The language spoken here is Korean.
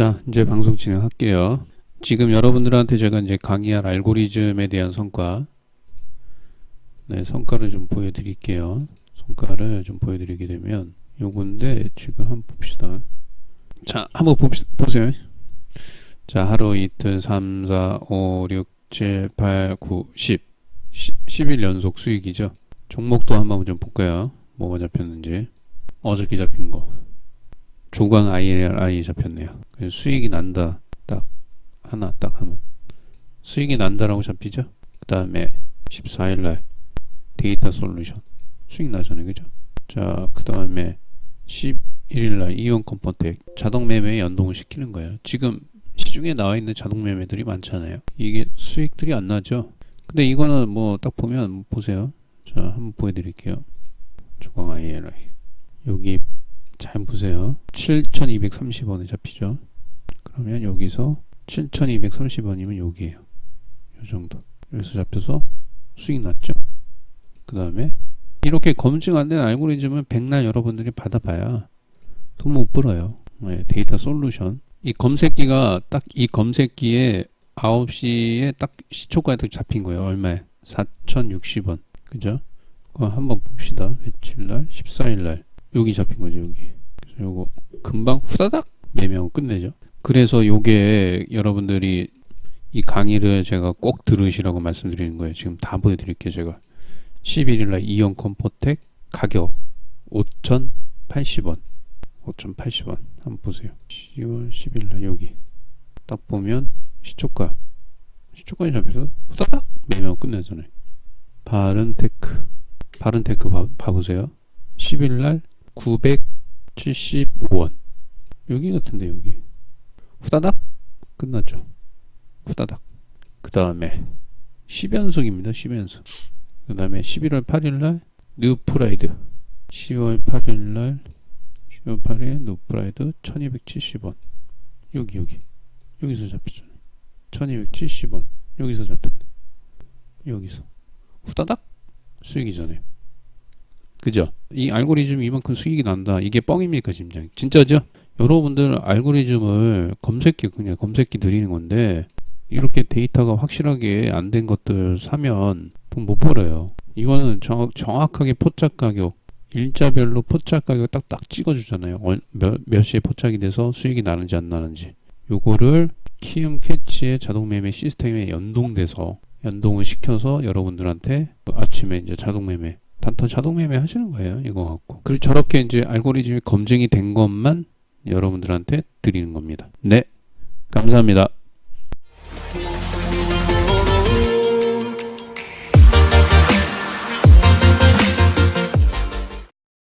자, 이제 방송 진행할게요. 지금 여러분들한테 제가 이제 강의할 알고리즘에 대한 성과, 네, 성과를 좀 보여드릴게요. 성과를 좀 보여드리게 되면 요건데 지금 한번 봅시다. 자, 한번 봅시, 보세요. 자, 하루, 이틀, 3, 4, 5, 6, 7, 8, 9, 10. 10일 연속 수익이죠. 종목도 한번 좀 볼까요? 뭐가 잡혔는지. 어저께 잡힌 거. 조강 IRI 잡혔네요. 수익이 난다. 딱 하나 딱 하면 수익이 난다라고 잡히죠. 그 다음에 14일날 데이터 솔루션 수익 나잖아요, 그죠? 자, 그 다음에 11일날 이온 컴포텍 자동 매매 연동을 시키는 거예요. 지금 시중에 나와 있는 자동 매매들이 많잖아요. 이게 수익들이 안 나죠. 근데 이거는 뭐 딱 보면 보세요. 자, 한번 보여드릴게요. 조강 IRI 여기 잘 보세요. 7,230원에 잡히죠. 그러면 여기서 7,230원이면 여기에요. 요 정도. 여기서 잡혀서 수익 났죠. 그 다음에 이렇게 검증 안 된 알고리즘은 백날 여러분들이 받아봐야 돈 못 벌어요. 네, 데이터 솔루션. 이 검색기가 딱 이 검색기에 9시에 딱 시초가에 딱 잡힌 거예요. 얼마에? 4,060원. 그죠? 그거 한번 봅시다. 며칠 날? 14일 날. 여기 잡힌 거죠, 여기. 요거 금방 후다닥 매매하고 끝내죠. 그래서 요게 여러분들이 이 강의를 제가 꼭 들으시라고 말씀드리는 거예요. 지금 다 보여드릴게요, 제가. 11일날 이온 컴포텍 가격 5,080원. 5,080원. 한번 보세요. 10월 10일날 여기. 딱 보면 시초가. 시초가에 잡혀서 후다닥 매매하고 끝내잖아요. 바른테크. 바른테크 봐, 봐보세요. 10일날 975원. 여기 같은데, 여기. 후다닥? 끝났죠. 후다닥. 그 다음에 10연속입니다. 10연속. 그 다음에 11월 8일날 뉴프라이드. 10월 8일날 10월 8일 뉴프라이드 1270원. 여기, 여기. 여기서 잡혔잖아요. 1270원. 여기서 잡혔네. 여기서. 후다닥? 수익이잖아요. 그죠? 이 알고리즘이 이만큼 수익이 난다. 이게 뻥입니까, 심장? 진짜죠? 여러분들 알고리즘을 검색기 그냥 검색기 드리는 건데 이렇게 데이터가 확실하게 안 된 것들 사면 돈 못 벌어요. 이거는 정, 정확하게 포착 가격 일자별로 포착 가격 딱딱 찍어주잖아요. 얼- 몇, 몇 시에 포착이 돼서 수익이 나는지 안 나는지. 요거를 키움 캐치의 자동 매매 시스템에 연동돼서 연동을 시켜서 여러분들한테 아침에 이제 자동 매매 단타 자동 매매 하시는 거예요. 이거 갖고. 그리고 저렇게 이제 알고리즘이 검증이 된 것만 여러분들한테 드리는 겁니다. 네. 감사합니다.